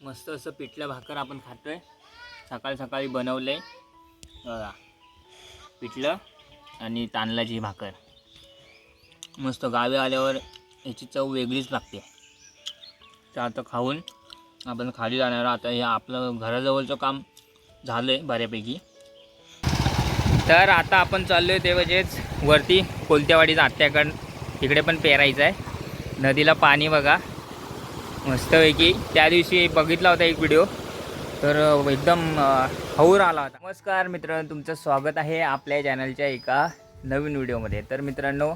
मस्त असं पिठलं भाकर आपण खातोय. सकाळी सकाळी बनवलं आहे बघा. पिठलं आणि तांदळाची भाकर. मस्त गावी आल्यावर याची चव वेगळीच लागते. तर आता खाऊन आपण खाली जाणार आता हे आपलं घराजवळचं काम झालं आहे बऱ्यापैकी. तर आता आपण चाललो आहे ते म्हणजेच वरती कोलत्यावाडीचा आत्याकडं. तिकडे पण पेरायचं आहे नदीला पाणी बघा. मस्तपैकी. त्या दिवशी बघितला होता एक व्हिडिओ तर एकदम हौर आला होता. नमस्कार मित्रांनो तुमचं स्वागत आहे आपल्या चॅनलच्या एका नवीन व्हिडिओमध्ये तर मित्रांनो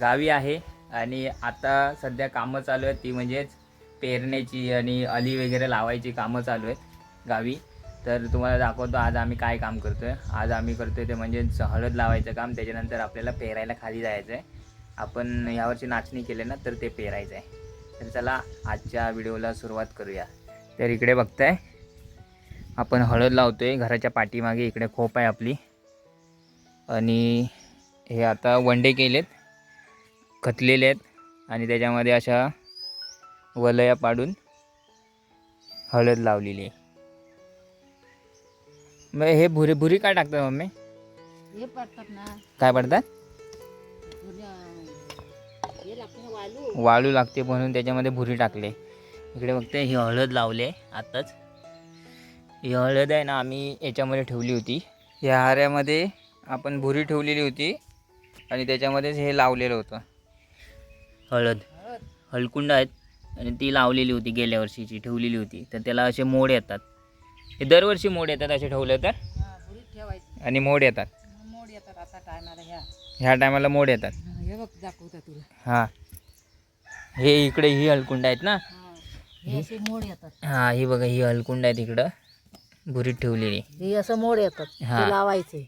गावी आहे आणि आता सध्या कामं चालू आहेत. ती म्हणजेच पेरण्याची आणि अली वगैरे लावायची कामं चालू आहेत गावी. तर तुम्हाला दाखवतो आज आम्ही काय काम करतो आहे आज आम्ही करतो आहे ते म्हणजेच हळद लावायचं काम. त्याच्यानंतर आपल्याला पेरायला खाली जायचं आहे आपण यावर्षी नाचणी केले ना तर ते पेरायचं आहे तर चला आजच्या व्हिडिओला सुरुवात करूया. तर इकडे बघताय आपण हळद लावतोय घराच्या पाठीमागे इकडे खोप आहे आपली. आणि हे आता वंडे केलेत खतलेले आहेत. आणि त्याच्यामध्ये अशा वलया पाडून हळद लावलेली आहे. मग हे भुरी भुरी काय टाकतात मम्मी? हे पडतात ना. काय पडतात? वाळू लागते म्हणून त्याच्यामध्ये भुरी टाकले. इकडे बघते ही हळद लावले आत्ताच ही हळद आहे ना आम्ही याच्यामध्ये ठेवली होती. या हाऱ्यामध्ये आपण भुरी ठेवलेली होती आणि त्याच्यामध्येच हे लावलेलं होतं. हळद. हळकुंड आहेत आणि ती लावलेली होती गेल्या वर्षीची ठेवलेली होती. तर त्याला असे मोड येतात. हे दरवर्षी मोड येतात असे ठेवले तर? आणि मोड येतात. मोड येतात आता टायमाला ह्या. ह्या टायमाला मोड येतात. हा, हे इकडे ही हळकुंड आहेत ना? हा हे असे मोड येतात. हा ही बघा ही हलकुंड आहे तिकडं भुरीत ठेवलेली. हे असं मोड येतात. हा. लावायचे.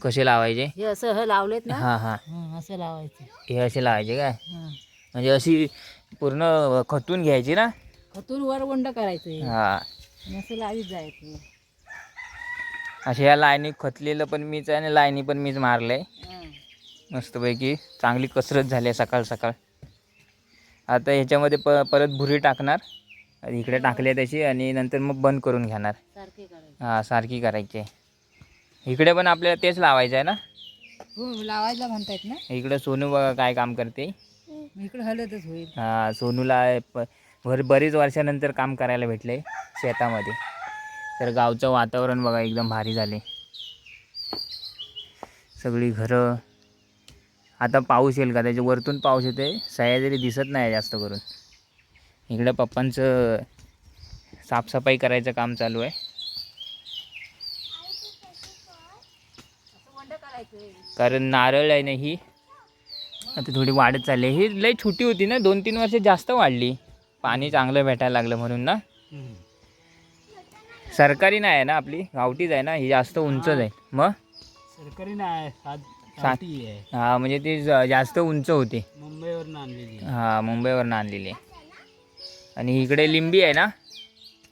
कसे लावायचे? हे असं हे लावलेत ना? हा हा. हा, असं लावायचे. हे असे लावायचे काय? हा. म्हणजे अशी पूर्ण खतून घ्यायची ना? खतून वरवंड करायचं. हा. आणि असं लावीत जायचं. अशा या लाईनी खतलेलं पण मीच आहे आणि लाईनी पण मीच मारलंय. हा. मस्तपैकी चांगली कसरत झाली आहे सकाळ सकाळ. आता ह्याच्यामध्ये प परत भुरी टाकणार. इकडे टाकली त्याची आणि नंतर मग बंद करून घेणार. हा सारखी करायची. आहे. इकडे पण आपल्याला तेच लावायचं आहे ना? हो लावायला म्हणतायत ना? इकडे सोनू बघा काय काम करते. इकडे हलतच होईल. हा सोनूला भर बरीच वर्षानंतर काम करायला भेटले शेतामध्ये. तर गावचं वातावरण बघा एकदम भारी झाले. सगळी घरं आता पाऊस येईल का? त्याच्या वरतून पाऊस येते सह्याद्री दिसत नाही जास्त करून. इकडं पप्पांचं साफसफाई करायचं काम चालू आहे. कारण नारळ आहे ना ही आता थोडी वाढत चालली आहे. ही लई छोटी होती ना दोन तीन वर्ष जास्त वाढली. पाणी चांगलं भेटायला लागलं म्हणून ना. सरकारी नाही आहे ना आपली गावठीच आहे ना ही जास्त उंचच आहे. मग? सरकारी नाही सात आहे. हा म्हणजे ती ज- जास्त उंच होती. मुंबईवरून आणलेली आहे. हा मुंबईवरनं आणलेली आहे. आणि इकडे लिंबी आहे ना?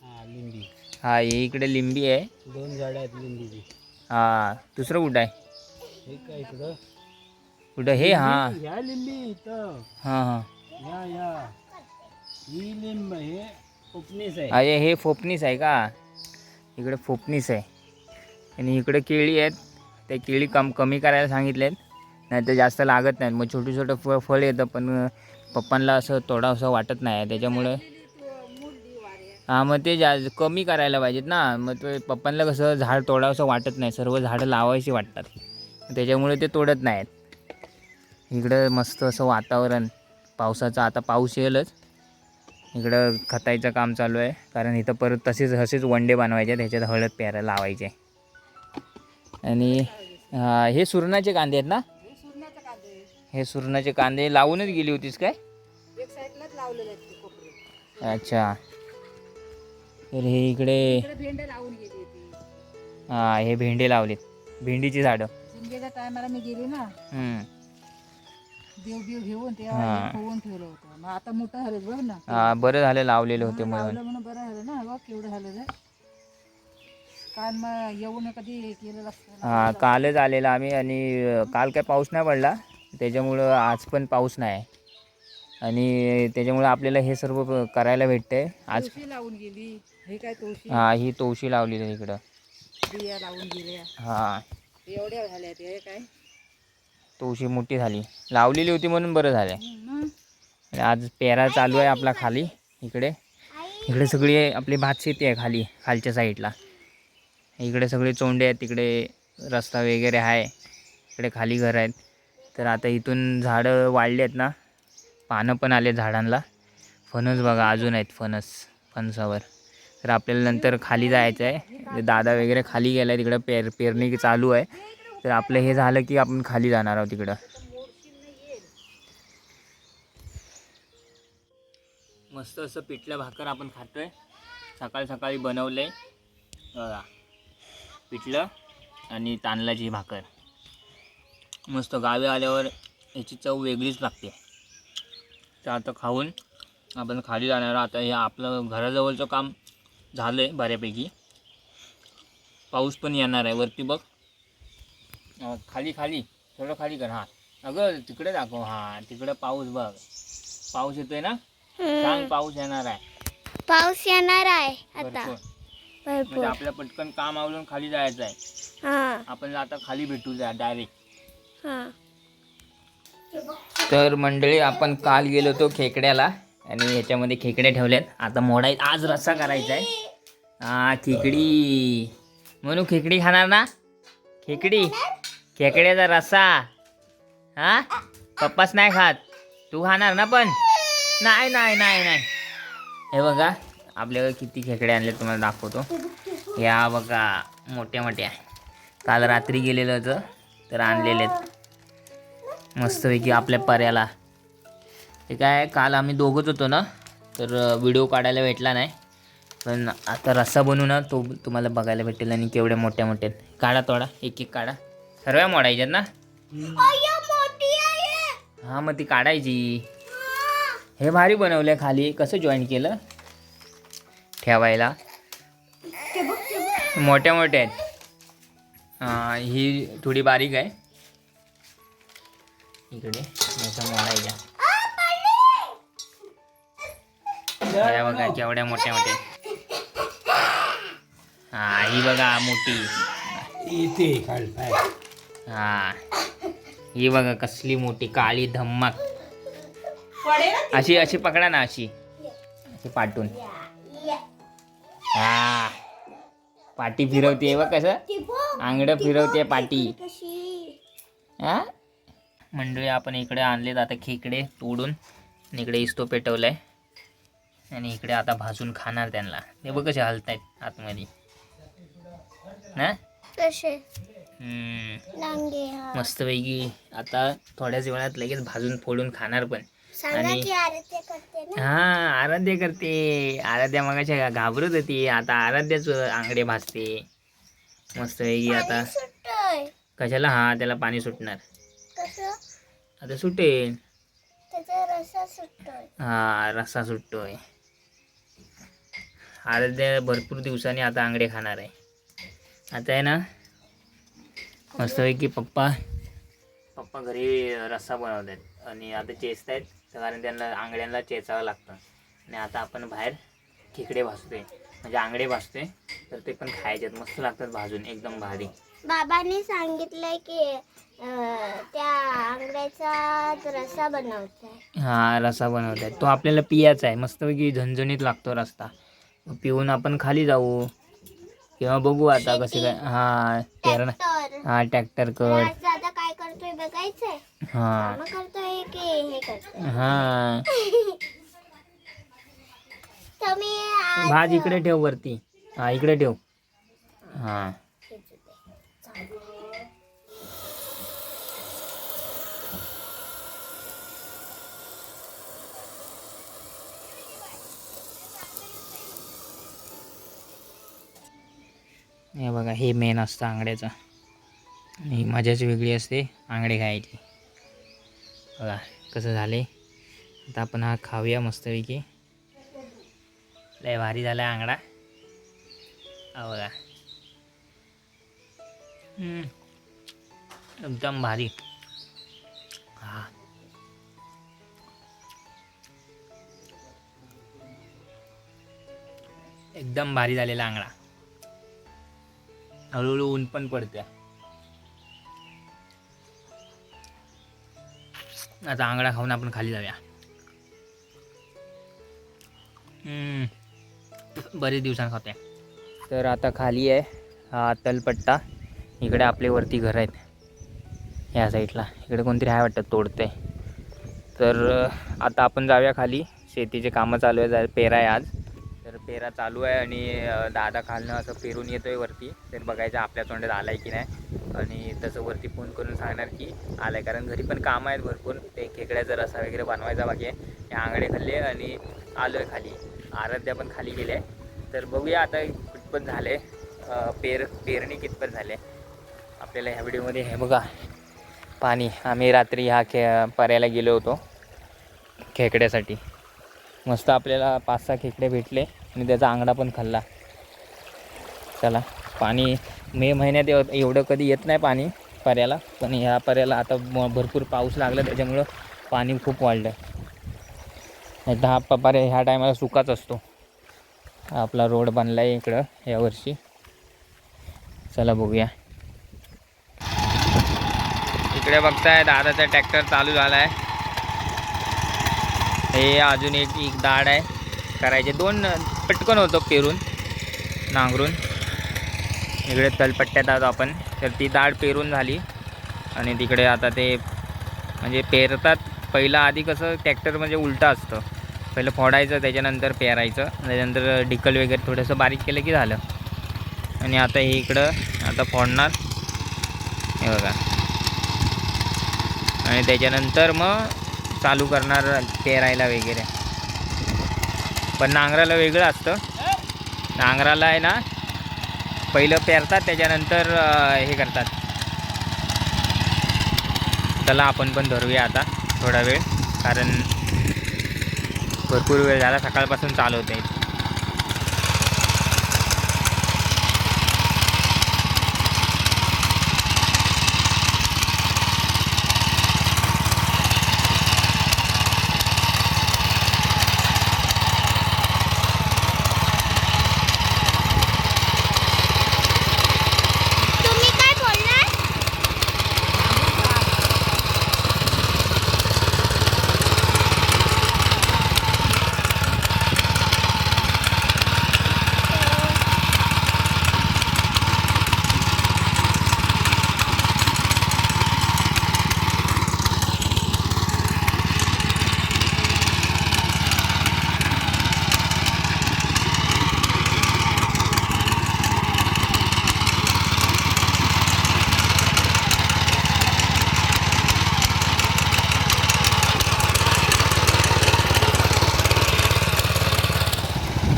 हा लिंबी. हा ही इकडे लिंबी आहे. दोन झाडं आहेत लिंबीची. हा दुसरं कुठं आहे? हे काय इकडं? कुठं हे? हा. ह्या लिंबी इथं. हां हां. ह्या ह्या. ही लिंब हे कोकणीच आहे. अरे हे फोपनीस आहे का? इकडे फोपनीस आहे. आणि इकडे केळी आहेत. ते केळी कम कमी करायला सांगितले आहेत नाही तर जास्त लागत नाहीत. मग छोटं छोटं फ फळ येतं पण पप्पांना असं तोडावंसं वाटत नाही. आहे त्याच्यामुळे हां मग ते जा कमी करायला पाहिजेत ना. मग ते पप्पांना कसं झाड तोडावंसं वाटत नाही. सर्व झाडं लावायची वाटतात. त्याच्यामुळे ते तोडत नाहीत. इकडं मस्त असं वातावरण. पावसाचं आता पाऊस येईलच. इकडं खतायचं काम चालू आहे. कारण इथं परत तसेच असेच वंडे बनवायचे. त्याच्यात हळद प्यारा लावायचे. आणि हा, हे सुरणाचे कांदे आहेत ना? हे सुरणाचे कांदे लावूनच गेली होतीस काय? अच्छा. तर हे इकडे हा हे भेंडे लावलेत. भेंडीची झाडं. शिमग्याच्या टायमाला मी गेली ना. हम्म. देव बिव घेऊन. तेव्हा होऊन ठेवलं होतं. मग आता मोठं झालं बघ ना. हा बरं झालं लावलेले होते म्हणून. बरं झालं ना. बघ केवढं झालं ते काल मग येऊन कधी केलेलं असतं ना. हा कालच आलेला आम्ही आणि काल काय पाऊस नाही पडला. त्याच्यामुळं आज पण पाऊस नाही. आहे आणि त्याच्यामुळे आपल्याला हे सर्व करायला भेटतंय. आज तुळशी लावून गेली. हे काय तुळशी? हा ही तवशी लावलेली आहे इकडं. बिया लावून गेल्या. हा. एवढ्या झाल्या ते हे काय? तवशी मोठी झाली. लावलेली होती म्हणून बरं झालं. हम्म, मग. आणि आज पेरा चालू आहे आपला खाली. इकडे. इकडे सगळी आपली भात शेती आहे खाली खालच्या साईडला. इकडे सगळे चोंडे आहेत तिकडे रस्ता वगैरे आहे इकडे खाली घर आहेत. तर आता इथून झाडं वाढली आहेत ना पानं पण आले झाडांना फणस बघा अजून आहेत फणस फणसावर. तर आपल्याला नंतर खाली जायचं आहे. दादा वगैरे खाली गेला आहे तिकडं पेर पेरणी चालू आहे. तर आपलं हे झालं की आपण खाली जाणार आहोत तिकडं मस्त असं पिठलं भाकर आपण खातोय. सकाळी सकाळी बनवलं आहे पिठलं आणि तांदळाची भाकर. मस्त गावी आल्यावर याची चव वेगळीच लागते. तर आता खाऊन आपण खाली जाणार. आता हे आपलं घराजवळचं काम झालं आहे बऱ्यापैकी. पाऊस पण येणार आहे. वरती बघ. खाली खाली. थोडं खाली कर. हां. अगं तिकडे दाखव. हां तिकडे पाऊस बघ. पाऊस येतोय ना? पाऊस येणार आहे. पाऊस येणार आहे आता. म्हणजे भरपूर आपल्या पटकन काम आवरून खाली जायचं आहे. हा. आपण आता खाली भेटू जा डायरेक्ट हा. तर मंडळी आपण काल गेलो होतो खेकड्याला आणि ह्याच्यामध्ये खेकडे ठेवलेत. आता मोडाय आज रस्सा करायचा आहे. हा खेकडी. म्हणून खेकडी खाणार ना? खेकडी. खेकड्याचा रस्सा. हा? पप्पाच नाही खात. तू खाणार ना पण? नाही नाही नाही नाही. हे बघा. आपल्याकडे किती खेकडे आणले तुम्हाला दाखवतो. या बघा मोठ्या मोठ्या काल रात्री गेलेलं होतं तर आणलेले आहेत. मस्तपैकी आपल्या पर्याला. ते काय काल आम्ही दोघंच होतो ना तर व्हिडिओ काढायला भेटला नाही. पण आता रस्सा बनवू ना तो तुम्हाला बघायला भेटेल आणि केवढ्या मोठ्या मोठ्या. काढा थोडा एक एक काढा. सर्व मोडायच्यात ना? हां मग ती काढायची. हे. भारी बनवलं खाली. कसं जॉईन केलं? ठेवायला मोठ्या मोठ्या आहेत. हां ही थोडी बारीक आहे. इकडे याच्या मोडायच्या या बघा केवढ्या मोठ्या मोठ्या हा ही बघा मोठी. इथे हा ही बघा कसली मोठी काळी धम्माक. अशी अशी पकडा ना अशी. अशी पाटून हा. पाटी फिरवते बघ कसं. आंगडं फिरवते पाटी. हा? मंडळी आपण इकडे आणलेत आता खेकडे तोडून. इकडे इस्तो पेटवलाय. आणि इकडे आता भाजून खाणार त्यांना. हे बघ कसे हलतायत आतमध्ये. ना? हा. मस्तपैकी आता थोड्याच वेळात लगेच भाजून फोडून खाणार पण. आणि- की आरती करते ना. हा आराध्य करते. आराध्या मगाच्या घाबरत होती. आता आराध्याच आंगडे भाजते मस्तपैकी आता. सुटतोय. कशाला? हा त्याला पाणी सुटणार. आता सुटेल. हा रस्सा सुटतोय. आराध्या भरपूर दिवसांनी आता आंगडे खाणार आहे. आता आहे ना? मस्तपैकी पप्पा पप्पा घरी रस्सा बनवत आहेत आणि आता चेचत आहेत कारण त्यांना आंगड्यांना चेचावं लागतं. आणि आता आपण बाहेर खेकडे भाजतोय. म्हणजे आंगडे भाजतोय तर ते पण खायचे मस्त लागतात भाजून एकदम भारी. बाबांनी सांगितलंय की अं, त्या आंगड्याचा रसा बनवताय. हा रसा बनवत आहेत तो आपल्याला पियाचा आहे. मस्तपैकी झणझणीत लागतो रस्ता. पिऊन आपण खाली जाऊ. किंवा बघू आता कसे काय हा पेरणा तर हा ट्रॅक्टर कर करतोय बघायचंय? हा. करतोय की हे करतोय? हा. आज- भाज इकडे ठेव वरती. हा इकडे ठेव. हा. हे बघा हे मेन असतं आंगड्याचं आणि मजाच वेगळी असते आंगडे खायची. बघा कसं झाले आता आपण हा खाऊया मस्तपैकी. लय भारी झाला आंगडा. बघा. एकदम भारी. हा. एकदम भारी झालेला आंगडा. हळूहळू ऊन पण पडत्या. आता आंगडा खाऊन आपण खाली जाऊया. बरेच दिवसांनी खातोय. तर आता खाली आहे हा तलपट्टा. इकडे आपले वरती घर आहेत. या साईडला. इकडे कोणतरी आहे वाटतं तोडते तर आता आपण जाऊया खाली. शेतीचे कामं चालू आहे जा पेरा आहे आज. तर पेरा चालू आहे आणि दादा खालनं असं पेरून येतोय वरती. तर बघायचं आपल्या तोंडात आलाय की नाही. आणि तसं वरती फोन करून सांगणार की आलाय. कारण घरी पण कामं आहेत भरपूर. ते खेकड्याचा रसा वगैरे बनवायचा बाकी आहे हे आंगडे खाल्ले आणि आलो आहे खाली. आराध्या पण खाली गेले. तर बघूया आता कितपत झाले. पेर पेरणी कितपत झाले. आपल्याला ह्या व्हिडिओमध्ये हे बघा. पाणी. आम्ही रात्री ह्या खे पर्याला गेलो होतो. खेकड्यासाठी. मस्त आपल्याला पाच सहा खेकडे भेटले. आणि त्याचा आंगडा पण खाल्ला. चला पाणी मे महिन्यात एवढं कधी येत नाही पाणी पर्याला पण ह्या पर्याला आता भरपूर पाऊस लागला त्याच्यामुळं पाणी खूप वाढलं. नाही दहा हा प- पर्या ह्या टायमाला सुकाच असतो. आपला रोड बांधला आहे इकडं यावर्षी चला बघूया. इकडे बघताय दादाचा ट्रॅक्टर चालू झाला आहे हे अजून एक एक दाड आहे. करायचे दोन पटकन होतो पेरून. नांगरून. इकडे तलपट्ट्यात आहोत आपण. तर ती दाड पेरून झाली. आणि तिकडे आता ते म्हणजे पेरतात. पहिलं आधी कसं ट्रॅक्टर म्हणजे उलटं असतं. पहिलं फोडायचं त्याच्यानंतर पेरायचं. त्याच्यानंतर ढिकल वगैरे थोडंसं बारीक केलं की झालं. आणि आता हे इकडं आता फोडणार. हे बघा. आणि त्याच्यानंतर मग चालू करणार पेरायला वगैरे. पण नांगराला वेगळं असतं. नांगराला आहे ना पहिलं पेरतात त्याच्यानंतर हे करतात. चला आपण पण धरूया आता थोडा वेळ कारण भरपूर वेळ झाला सकाळपासून चालवते होते तुम्ही काय बोलणार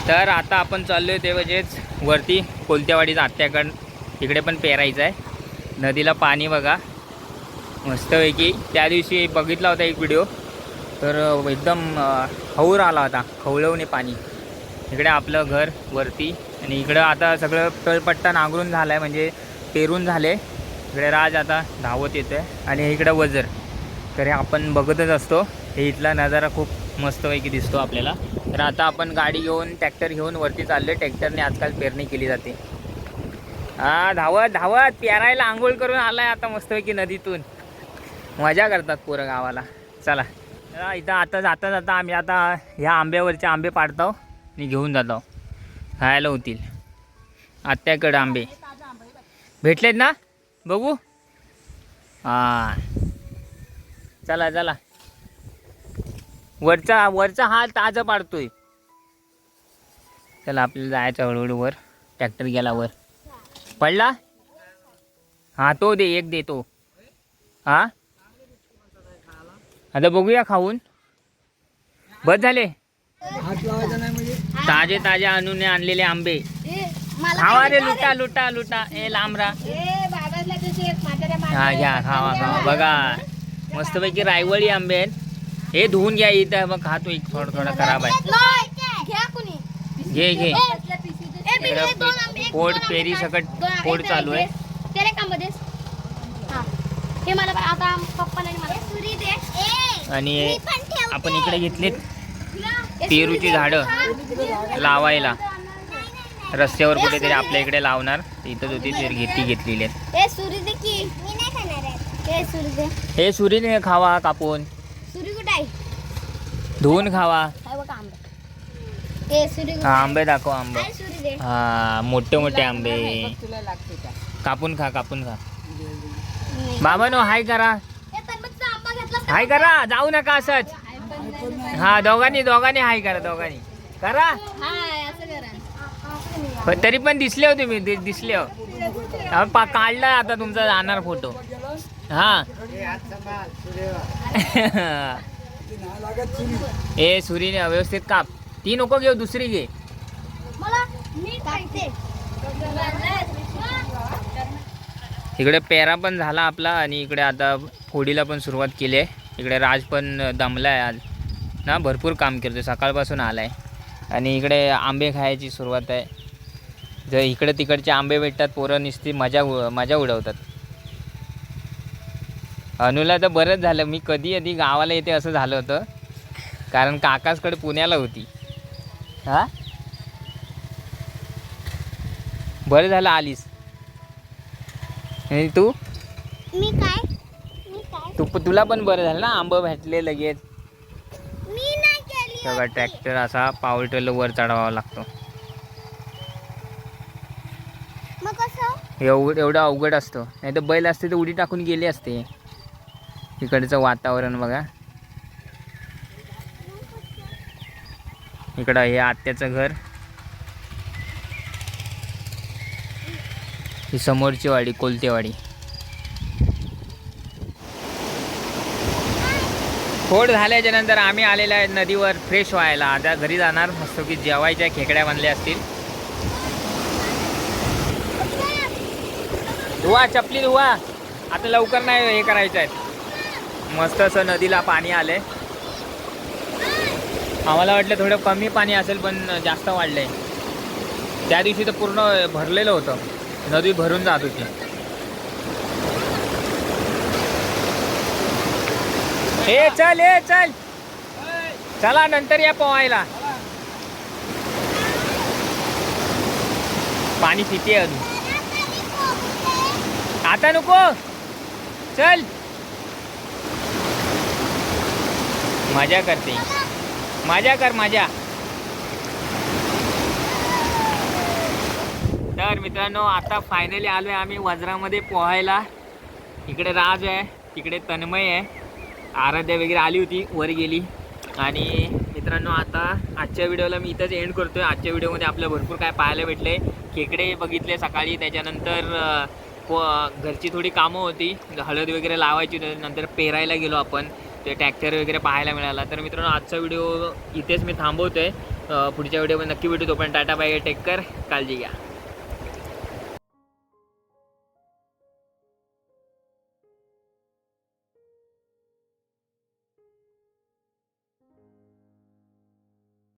तर आता आपण चाललो आहे ते म्हणजेच वरती कोलत्यावाडीचा आत्याकड. तिकडे पण पेरायचं आहे. नदीला पाणी बघा. मस्तपैकी. त्या दिवशी बघितला होता एक व्हिडिओ तर एकदम हौर आला होता. खवळवणे पाणी. इकडे आपलं घर वरती. आणि इकडं आता सगळं तळपट्टा नांगरून झाला आहे म्हणजे पेरून झाले. इकडे राज आता धावत येतो आहे आणि इकडं वजर. तर हे आपण बघतच असतो. हे इथला नजारा खूप मस्तपैकी दिसतो आपल्याला. तर आता आपण गाडी घेऊन ट्रॅक्टर घेऊन वरती चाललो ट्रॅक्टरने आजकाल पेरणी केली जाते. हा धावत धावत. पेरायला आंघोळ करून आलाय आता मस्तपैकी नदीतून. मजा करतात पोरं गावाला. चला इथं आता जाता जाता आम्ही आता ह्या आंब्यावरचे आंबे पाडतो. आणि घेऊन जातो. खायला होतील. आत्याकडं आंबे. भेटलेत ना? बघू. हां. चला चला. वरचा वरचा हा ताजा पाडतोय. चला आपल्याला जायचं हळूहळू वर. ट्रॅक्टर गेला वर. पडला? हा तो दे एक दे तो. हा? आता बघूया खाऊन. बस झाले. ताजे ताजे आणून आणलेले आंबे. खावा रे लुटा लुटा लुटा. ए लांबरा हा घ्या खावा खावा. बघा मस्तपैकी रायवळी आंबे आहेत. हे धुवून घ्या इथं मग खातो एक थोडं थोडं खराब आहे. घ्या कुणी? घे घे. ए, मी हे दोन आंबे, एक पोट पेरी. सकट पोट चालू आहे. हा. हे आणि मला. सुरी दे. आणि आपण इकडे घेतलीत हे पेरूची सुरी. झाडं. लावायला. रस्त्यावर कुठेतरी आपल्या इकडे लावणार. इथंच होती ती घेतली घेतलेली आहेत. ए सुरी दे की. मी नाही खाणार आहे. ए सुरी दे. हे सुरीने खावा कापून. सुरी धुवून खावा. बघा आंबे. ए हा, आंबे दाखव आंबे. दे. हा मोठे मोठे आंबे. बघ तुला लागते का कापून खा कापून खा. बाबा नो हाय करा. ए तन्मयचा आंबा घेतलास का? हाय करा जाऊ नका असंच. हा दोघांनी दोघांनी हाय करा दोघांनी. करा. हाय असं करा. पण तरी पण दिसले हो तुम्ही दि- दिसले हो. अहो, पा काढला आता तुमचा जाणार फोटो. हा. ए सुरीने व्यवस्थित काप. ती नको घेऊ दुसरी घे. इकडे पेरा पण झाला आपला आणि इकडे आता फोडीला पण सुरुवात केली आहे. इकडे राज पण दमला आहे आज. ना भरपूर काम करतो सकाळपासून आला आहे आणि इकडे आंबे खायची सुरुवात आहे. जर इकडे तिकडचे आंबे भेटतात पोरं नुसती मजा उ- मजा उडवतात. अनुला तर बरंच झालं. मी कधी कधी गावाला येते असं झालं होतं. कारण काकासकडे पुण्याला होती. हा? बरं झालं आलीस. आणि तू? मी काय? मी काय? तू तुला पण बरं झालं ना? आंब भेटले लगेच. मी नाही केली सगळा ट्रॅक्टर असा पावर टेलर वर चढवावा लागतो. मग कसं? एवढं एवढं अवघड असतो. नाही तर बैल असते तर उडी टाकून गेले असते. इकडचं वातावरण बघा. इकडं हे आत्याचं घर. ही समोरची वाडी कोलतेवाडी फोड झाल्याच्यानंतर आम्ही आलेला आहे नदीवर फ्रेश व्हायला. आता घरी जाणार. मस्त की जेवायच्या खेकड्या बांधल्या असतील. धुवा चपली धुवा. आता लवकर नाही हे करायचं आहे मस्त असं नदीला पाणी आलंय. आम्हाला वाटलं थोडं कमी पाणी असेल पण जास्त वाढलंय. त्या दिवशी तर पूर्ण भरलेलं होतं. नदी भरून जात होती. ए चल ए चल. चला नंतर या पोहायला. पाणी पिते अजून. आता नको. चल. मजा करते मजा कर मजा तर मित्रांनो आता फायनली आलो आहे आम्ही वज्रामध्ये पोहायला. इकडे राज आहे तिकडे तन्मय आहे. आराध्या वगैरे आली होती वर गेली. आणि मित्रांनो आता आजच्या व्हिडिओला मी इथंच एंड करतोय. आजच्या व्हिडिओमध्ये आपल्याला भरपूर काय पाहायला भेटले खेकडे बघितले सकाळी त्याच्यानंतर प- घरची थोडी कामं होती. हळद वगैरे लावायची नंतर पेरायला गेलो आपण. ते ट्रॅक्टर वगैरे पाहायला मिळाला. तर मित्रांनो आजचा व्हिडिओ इथेच मी थांबवतोय. आहे पुढच्या व्हिडिओमध्ये नक्की भेटू. तोपर्यंत टाटा बाय टेक कर काळजी घ्या.